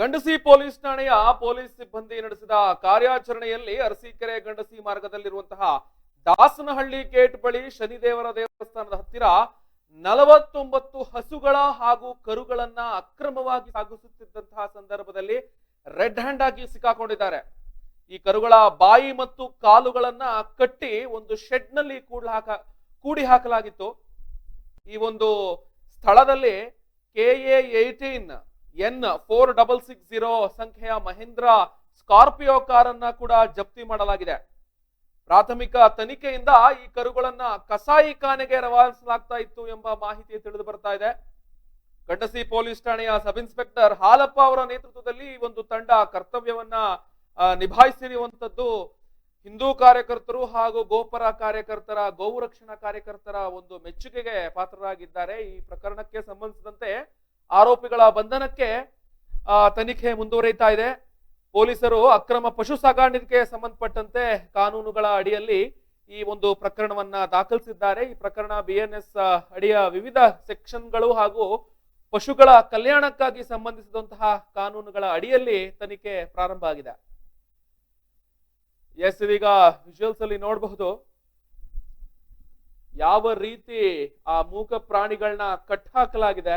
Gandasi police ಠಾಣೆಯ police ಸಿಬ್ಬಂದಿ ನಡೆಸಿದ ಕಾರ್ಯಾಚರಣೆಯಲ್ಲಿ ಅರಸೀಕೆರೆ ಗಂಡಸಿ ಮಾರ್ಗದಲ್ಲಿರುವಂತಹ ದಾಸನಹಳ್ಳಿ ಗೇಟ್ ಬಳಿ ಶನಿದೇವರ ದೇವಸ್ಥಾನದ ಹತ್ತಿರ ನಲವತ್ತೊಂಬತ್ತು ಹಸುಗಳ ಹಾಗೂ ಕರುಗಳನ್ನ ಅಕ್ರಮವಾಗಿ ಸಾಗಿಸುತ್ತಿದ್ದಂತಹ ಸಂದರ್ಭದಲ್ಲಿ ರೆಡ್ ಹ್ಯಾಂಡ್ ಆಗಿ ಸಿಕ್ಕಾಕೊಂಡಿದ್ದಾರೆ. ಈ ಕರುಗಳ ಬಾಯಿ ಮತ್ತು ಕಾಲುಗಳನ್ನ ಕಟ್ಟಿ ಒಂದು ಶೆಡ್ನಲ್ಲಿ ಹಾಕ, ಕೂಡಿ ಹಾಕಲಾಗಿತ್ತು. ಈ ಒಂದು ಸ್ಥಳದಲ್ಲಿ K A eighteen N four double six zero ಸಂಖ್ಯೆಯ ಮಹೇಂದ್ರ ಸ್ಕಾರ್ಪಿಯೋ ಕಾರನ್ನ ಕೂಡ ಜಪ್ತಿ ಮಾಡಲಾಗಿದೆ. ಪ್ರಾಥಮಿಕ ತನಿಖೆಯಿಂದ ಈ ಕರುಗಳನ್ನ ಕಸಾಯಿ ಖಾನೆಗೆ ರವಾನಿಸಲಾಗ್ತಾ ಇತ್ತು ಎಂಬ ಮಾಹಿತಿ ತಿಳಿದು ಬರ್ತಾ ಇದೆ. ಗಂಡಸಿ ಪೊಲೀಸ್ ಠಾಣೆಯ ಸಬ್ ಇನ್ಸ್ಪೆಕ್ಟರ್ ಹಾಲಪ್ಪ ಅವರ ನೇತೃತ್ವದಲ್ಲಿ ಒಂದು ತಂಡ ಕರ್ತವ್ಯವನ್ನ ನಿಭಾಯಿಸಿರುವಂತದ್ದು ಹಿಂದೂ ಕಾರ್ಯಕರ್ತರು ಹಾಗೂ ಗೋಪರ ಕಾರ್ಯಕರ್ತರ, ಗೋವು ರಕ್ಷಣಾ ಕಾರ್ಯಕರ್ತರ ಒಂದು ಮೆಚ್ಚುಗೆಗೆ ಪಾತ್ರರಾಗಿದ್ದಾರೆ. ಈ ಪ್ರಕರಣಕ್ಕೆ ಸಂಬಂಧಿಸಿದಂತೆ ಆರೋಪಿಗಳ ಬಂಧನಕ್ಕೆ ತನಿಖೆ ಮುಂದುವರಿತಾ ಇದೆ. ಪೊಲೀಸರು ಅಕ್ರಮ ಪಶು ಸಾಗಾಣಿಕೆ ಸಂಬಂಧಪಟ್ಟಂತೆ ಕಾನೂನುಗಳ ಅಡಿಯಲ್ಲಿ ಈ ಒಂದು ಪ್ರಕರಣವನ್ನ ದಾಖಲಿಸಿದ್ದಾರೆ. ಈ ಪ್ರಕರಣ ಬಿಎನ್ಎಸ್ ಅಡಿಯ ವಿವಿಧ ಸೆಕ್ಷನ್ಗಳು ಹಾಗೂ ಪಶುಗಳ ಕಲ್ಯಾಣಕ್ಕಾಗಿ ಸಂಬಂಧಿಸಿದಂತಹ ಕಾನೂನುಗಳ ಅಡಿಯಲ್ಲಿ ತನಿಖೆ ಪ್ರಾರಂಭ ಆಗಿದೆ. ಎಸ್, ಇದೀಗ ವಿಜುವಲ್ಸ್ ಅಲ್ಲಿ ನೋಡಬಹುದು. ಯಾವ ರೀತಿ ಆ ಮೂಕ ಪ್ರಾಣಿಗಳನ್ನ ಕಟ್ ಹಾಕಲಾಗಿದೆ.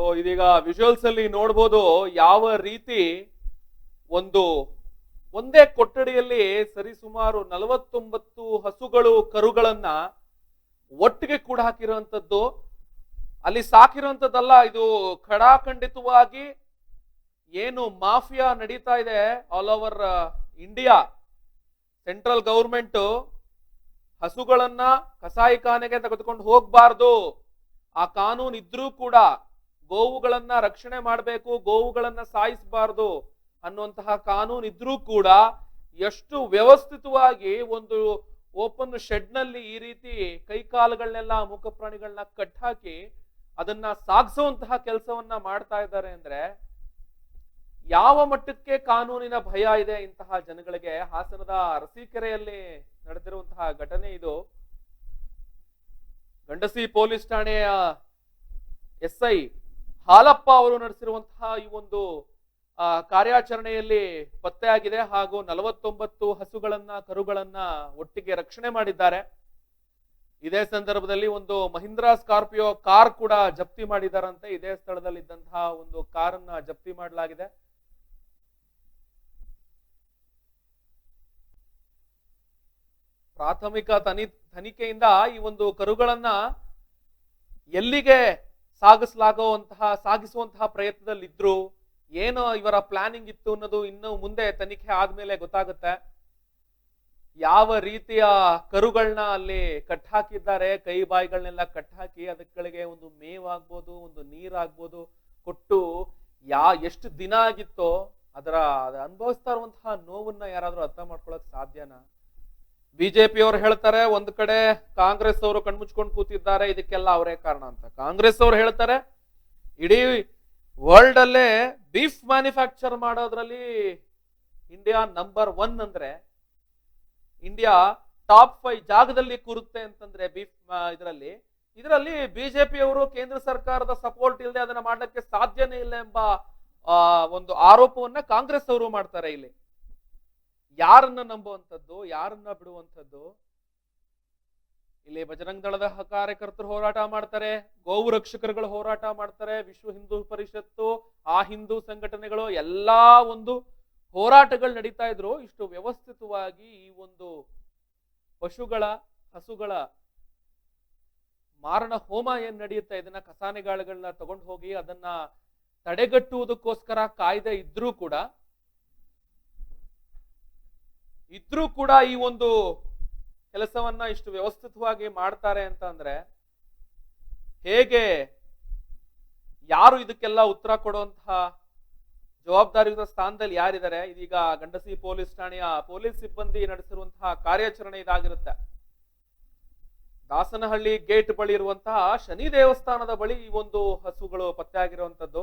ಸೊ ಇದೀಗ ವಿಜುವಲ್ಸ್ ಅಲ್ಲಿ ನೋಡ್ಬೋದು ಯಾವ ರೀತಿ ಒಂದು, ಒಂದೇ ಕೊಠಡಿಯಲ್ಲಿ ಸರಿಸುಮಾರು ನಲವತ್ತೊಂಬತ್ತು ಹಸುಗಳು, ಕರುಗಳನ್ನ ಒಟ್ಟಿಗೆ ಕೂಡ ಹಾಕಿರುವಂಥದ್ದು ಅಲ್ಲಿ ಸಾಕಿರುವಂತದ್ದಲ್ಲ, ಇದು ಖಡಾಖಂಡಿತವಾಗಿ ಏನು ಮಾಫಿಯಾ ನಡೀತಾ ಇದೆ all over India central government ಹಸುಗಳನ್ನ ಕಸಾಯಿಖಾನೆಗೆ ತೆಗೆದುಕೊಂಡು ಹೋಗ್ಬಾರ್ದು. ಆ ಕಾನೂನು ಇದ್ರೂ ಕೂಡ ಗೋವುಗಳನ್ನ ರಕ್ಷಣೆ ಮಾಡಬೇಕು, ಗೋವುಗಳನ್ನ ಸಾಯಿಸಬಾರ್ದು ಅನ್ನುವಂತಹ ಕಾನೂನು ಇದ್ರೂ ಕೂಡ ಎಷ್ಟು ವ್ಯವಸ್ಥಿತವಾಗಿ ಒಂದು ಓಪನ್ ಶೆಡ್ನಲ್ಲಿ ಈ ರೀತಿ ಕೈಕಾಲುಗಳನ್ನೆಲ್ಲ ಮೂಕ ಪ್ರಾಣಿಗಳನ್ನ ಕಟ್ಟಾಕಿ ಅದನ್ನ ಸಾಗಿಸುವಂತಹ ಕೆಲಸವನ್ನ ಮಾಡ್ತಾ ಇದ್ದಾರೆ ಅಂದ್ರೆ ಯಾವ ಮಟ್ಟಕ್ಕೆ ಕಾನೂನಿನ ಭಯ ಇದೆ ಇಂತಹ ಜನಗಳಿಗೆ? ಹಾಸನದ ಅರಸೀಕೆರೆಯಲ್ಲಿ ನಡೆದಿರುವಂತಹ ಘಟನೆ ಇದು. ಗಂಡಸಿ ಪೊಲೀಸ್ ಠಾಣೆಯ ಎಸ್ ಹಾಲಪ್ಪ ಅವರು ನಡೆಸಿರುವಂತಹ ಈ ಒಂದು ಕಾರ್ಯಾಚರಣೆಯಲ್ಲಿ ಪತ್ತೆಯಾಗಿದೆ ಹಾಗೂ ನಲವತ್ತೊಂಬತ್ತು ಹಸುಗಳನ್ನ, ಕರುಗಳನ್ನ ಒಟ್ಟಿಗೆ ರಕ್ಷಣೆ ಮಾಡಿದ್ದಾರೆ. ಇದೇ ಸಂದರ್ಭದಲ್ಲಿ ಒಂದು ಮಹಿಂದ್ರಾ ಸ್ಕಾರ್ಪಿಯೋ ಕಾರ್ ಕೂಡ ಜಪ್ತಿ ಮಾಡಿದಾರಂತೆ. ಇದೇ ಸ್ಥಳದಲ್ಲಿದ್ದಂತಹ ಒಂದು ಕಾರನ್ನ ಜಪ್ತಿ ಮಾಡಲಾಗಿದೆ. ಪ್ರಾಥಮಿಕ ತನಿ, ತನಿಖೆಯಿಂದ ಈ ಒಂದು ಕರುಗಳನ್ನ ಎಲ್ಲಿಗೆ ಸಾಗಿಸಲಾಗುವಂತಹ, ಸಾಗಿಸುವಂತಹ ಪ್ರಯತ್ನದಲ್ಲಿದ್ರು ಏನು ಇವರ ಪ್ಲಾನಿಂಗ್ ಇತ್ತು ಅನ್ನೋದು ಇನ್ನು ಮುಂದೆ ತನಿಖೆ ಆದ್ಮೇಲೆ ಗೊತ್ತಾಗುತ್ತೆ. ಯಾವ ರೀತಿಯ ಕರುಗಳನ್ನ ಅಲ್ಲಿ ಕಟ್ಟಾಕಿದ್ದಾರೆ ಕೈ ಬಾಯಿಗಳನ್ನೆಲ್ಲ ಕಟ್ಟಾಕಿ ಅದಕ್ಕೆ ಒಂದು ಮೇವಾಗ್ಬೋದು, ಒಂದು ನೀರಾಗ್ಬೋದು, ಕೊಟ್ಟು ಯಾ, ಎಷ್ಟು ದಿನ ಆಗಿತ್ತೋ ಅದರ, ಅದ್ ಅನುಭವಿಸ್ತಾ ಇರುವಂತಹ ನೋವನ್ನ ಯಾರಾದ್ರೂ ಅರ್ಥ ಮಾಡ್ಕೊಳಕ್ ಸಾಧ್ಯನಾ? ಬಿಜೆಪಿ ಅವರು ಹೇಳ್ತಾರೆ, ಒಂದ್ ಕಡೆ ಕಾಂಗ್ರೆಸ್ ಅವರು ಕಣ್ಮುಚ್ಕೊಂಡು ಕೂತಿದ್ದಾರೆ, ಇದಕ್ಕೆಲ್ಲ ಅವರೇ ಕಾರಣ ಅಂತ. ಕಾಂಗ್ರೆಸ್ ಅವರು ಹೇಳ್ತಾರೆ, ಇಡೀ ವರ್ಲ್ಡ್ ಅಲ್ಲೇ ಬೀಫ್ ಮ್ಯಾನುಫ್ಯಾಕ್ಚರ್ ಮಾಡೋದ್ರಲ್ಲಿ ಇಂಡಿಯಾ ನಂಬರ್ ಒನ್ ಅಂದ್ರೆ, ಇಂಡಿಯಾ ಟಾಪ್ ಫೈವ್ ಜಾಗದಲ್ಲಿ ಕೂರುತ್ತೆ ಅಂತಂದ್ರೆ ಬೀಫ್ ಇದರಲ್ಲಿ. ಇದರಲ್ಲಿ ಬಿಜೆಪಿ ಅವರು ಕೇಂದ್ರ ಸರ್ಕಾರದ ಸಪೋರ್ಟ್ ಇಲ್ಲದೆ ಅದನ್ನ ಮಾಡಲಿಕ್ಕೆ ಸಾಧ್ಯನೇ ಇಲ್ಲ ಎಂಬ ಒಂದು ಆರೋಪವನ್ನ ಕಾಂಗ್ರೆಸ್ ಅವರು ಮಾಡ್ತಾರೆ ಇಲ್ಲಿ. ಯಾರನ್ನ ನಂಬುವಂಥದ್ದು, ಯಾರನ್ನ ಬಿಡುವಂಥದ್ದು, ಇಲ್ಲಿ ಬಜರಂಗ ದಳದ ಕಾರ್ಯಕರ್ತರು ಹೋರಾಟ ಮಾಡ್ತಾರೆ, ಗೋವು ರಕ್ಷಕರುಗಳು ಹೋರಾಟ ಮಾಡ್ತಾರೆ, ವಿಶ್ವ ಹಿಂದೂ ಪರಿಷತ್ತು, ಆ ಹಿಂದೂ ಸಂಘಟನೆಗಳು ಎಲ್ಲಾ ಒಂದು ಹೋರಾಟಗಳು ನಡೀತಾ ಇದ್ರು. ಇಷ್ಟು ವ್ಯವಸ್ಥಿತವಾಗಿ ಈ ಒಂದು ಪಶುಗಳ, ಹಸುಗಳ ಮಾರಣ ಹೋಮ ಏನ್ ನಡೆಯುತ್ತೆ, ಇದನ್ನ ಕಸಾನೆಗಾಳುಗಳನ್ನ ತಗೊಂಡು ಹೋಗಿ ಅದನ್ನ ತಡೆಗಟ್ಟುವುದಕ್ಕೋಸ್ಕರ ಕಾಯ್ದೆ ಇದ್ರೂ ಕೂಡ ಇದ್ರೂ ಕೂಡ ಈ ಒಂದು ಕೆಲಸವನ್ನ ಇಷ್ಟು ವ್ಯವಸ್ಥಿತವಾಗಿ ಮಾಡ್ತಾರೆ ಅಂತ ಅಂದ್ರೆ ಹೇಗೆ ಯಾರು ಇದಕ್ಕೆಲ್ಲ ಉತ್ತರ ಕೊಡುವಂತಹ ಜವಾಬ್ದಾರಿಯುತ ಸ್ಥಾನದಲ್ಲಿ ಯಾರಿದ್ದಾರೆ? ಇದೀಗ ಗಂಡಸಿ ಪೊಲೀಸ್ ಠಾಣೆಯ ಪೊಲೀಸ್ ಸಿಬ್ಬಂದಿ ನಡೆಸಿರುವಂತಹ ಕಾರ್ಯಾಚರಣೆ ಇದಾಗಿರುತ್ತೆ. ದಾಸನಹಳ್ಳಿ ಗೇಟ್ ಬಳಿ ಇರುವಂತಹ ಶನಿ ದೇವಸ್ಥಾನದ ಬಳಿ ಈ ಒಂದು ಹಸುಗಳು ಪತ್ತೆಯಾಗಿರುವಂತದ್ದು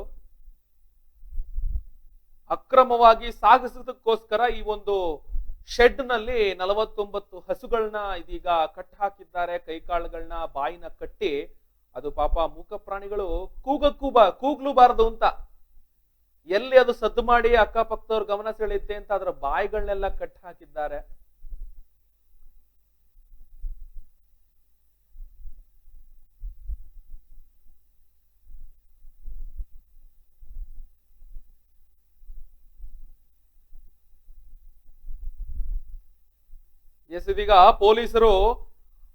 ಅಕ್ರಮವಾಗಿ ಸಾಗಿಸೋದಕ್ಕೋಸ್ಕರ ಈ ಒಂದು ಶೆಡ್ನಲ್ಲಿ ನಲವತ್ತೊಂಬತ್ತು ಹಸುಗಳನ್ನ ಇದೀಗ ಕಟ್ ಹಾಕಿದ್ದಾರೆ ಕೈಕಾಳುಗಳನ್ನ ಬಾಯಿನ ಕಟ್ಟಿ. ಅದು ಪಾಪ ಮೂಕ ಪ್ರಾಣಿಗಳು ಕೂಗಕ್ಕೂ ಬಾ ಕೂಗ್ಲೂಬಾರದು ಅಂತ. ಎಲ್ಲಿ ಅದು ಸದ್ದು ಮಾಡಿ ಅಕ್ಕಪಕ್ಕದವ್ರ ಗಮನ ಸೆಳೆಯುತ್ತೆ ಅಂತ ಅದರ ಬಾಯಿಗಳನ್ನೆಲ್ಲ ಕಟ್ ಹಾಕಿದ್ದಾರೆ ಎಸ್ ಇದೀಗ ಪೊಲೀಸರು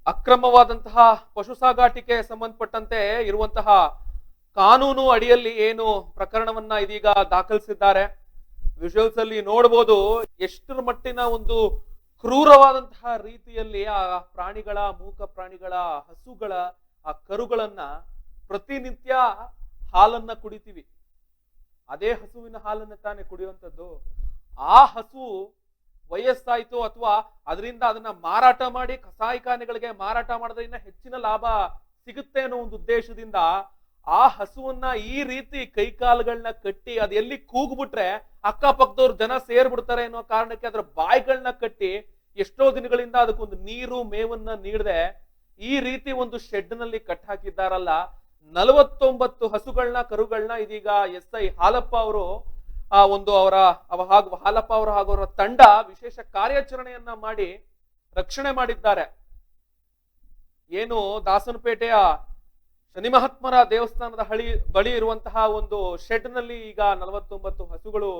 ಅಕ್ರಮವಾದಂತಹ ಪಶು ಸಾಗಾಟಿಕೆ ಸಂಬಂಧಪಟ್ಟಂತೆ ಇರುವಂತಹ ಕಾನೂನು ಅಡಿಯಲ್ಲಿ ಏನು ಪ್ರಕರಣವನ್ನ ಇದೀಗ ದಾಖಲಿಸಿದ್ದಾರೆ. ವಿಜುವಲ್ಸ್ ಅಲ್ಲಿ ನೋಡಬಹುದು ಎಷ್ಟರ ಮಟ್ಟಿನ ಒಂದು ಕ್ರೂರವಾದಂತಹ ರೀತಿಯಲ್ಲಿ ಆ ಪ್ರಾಣಿಗಳ, ಮೂಕ ಪ್ರಾಣಿಗಳ, ಹಸುಗಳ, ಆ ಕರುಗಳನ್ನ ಪ್ರತಿನಿತ್ಯ ಹಾಲನ್ನ ಕುಡಿತೀವಿ. ಅದೇ ಹಸುವಿನ ಹಾಲನ್ನ ತಾನೇ ಕುಡಿಯುವಂಥದ್ದು. ಆ ಹಸು ವಯಸ್ಸಾಯ್ತು ಅಥವಾ ಅದರಿಂದ ಅದನ್ನ ಮಾರಾಟ ಮಾಡಿ ಕಸಾಯಿಖಾನೆಗಳಿಗೆ ಮಾರಾಟ ಮಾಡೋದ್ರಿಂದ ಹೆಚ್ಚಿನ ಲಾಭ ಸಿಗುತ್ತೆ ಅನ್ನೋ ಒಂದು ಉದ್ದೇಶದಿಂದ ಆ ಹಸುವನ್ನ ಈ ರೀತಿ ಕೈಕಾಲುಗಳನ್ನ ಕಟ್ಟಿ ಅದು ಎಲ್ಲಿ ಕೂಗ್ಬಿಟ್ರೆ ಅಕ್ಕಪಕ್ಕದವ್ರು ಜನ ಸೇರ್ಬಿಡ್ತಾರೆ ಅನ್ನೋ ಕಾರಣಕ್ಕೆ ಅದರ ಬಾಯಿಗಳನ್ನ ಕಟ್ಟಿ ಎಷ್ಟೋ ದಿನಗಳಿಂದ ಅದಕ್ಕೊಂದು ನೀರು, ಮೇವನ್ನ ನೀಡದೆ ಈ ರೀತಿ ಒಂದು ಶೆಡ್ನಲ್ಲಿ ಕಟ್ ಹಾಕಿದ್ದಾರಲ್ಲ, ನಲವತ್ತೊಂಬತ್ತು ಹಸುಗಳನ್ನ ಕರುಗಳನ್ನ ಇದೀಗ ಎಸ್ ಐ ಹಾಲಪ್ಪ ಅವರು ಆ ಒಂದು ಅವರ ಅವ ಹಾಗೂ ಹಾಲಪ್ಪ ಅವರು ಹಾಗೂ ಅವರ ತಂಡ ವಿಶೇಷ ಕಾರ್ಯಾಚರಣೆಯನ್ನ ಮಾಡಿ ರಕ್ಷಣೆ ಮಾಡಿದ್ದಾರೆ. ಏನು ದಾಸನಪೇಟೆಯ ಶನಿ ಮಹಾತ್ಮರ ದೇವಸ್ಥಾನದ ಹಳಿ ಬಳಿ ಇರುವಂತಹ ಒಂದು ಶೆಡ್ನಲ್ಲಿ ಈಗ ನಲವತ್ತೊಂಬತ್ತು ಹಸುಗಳು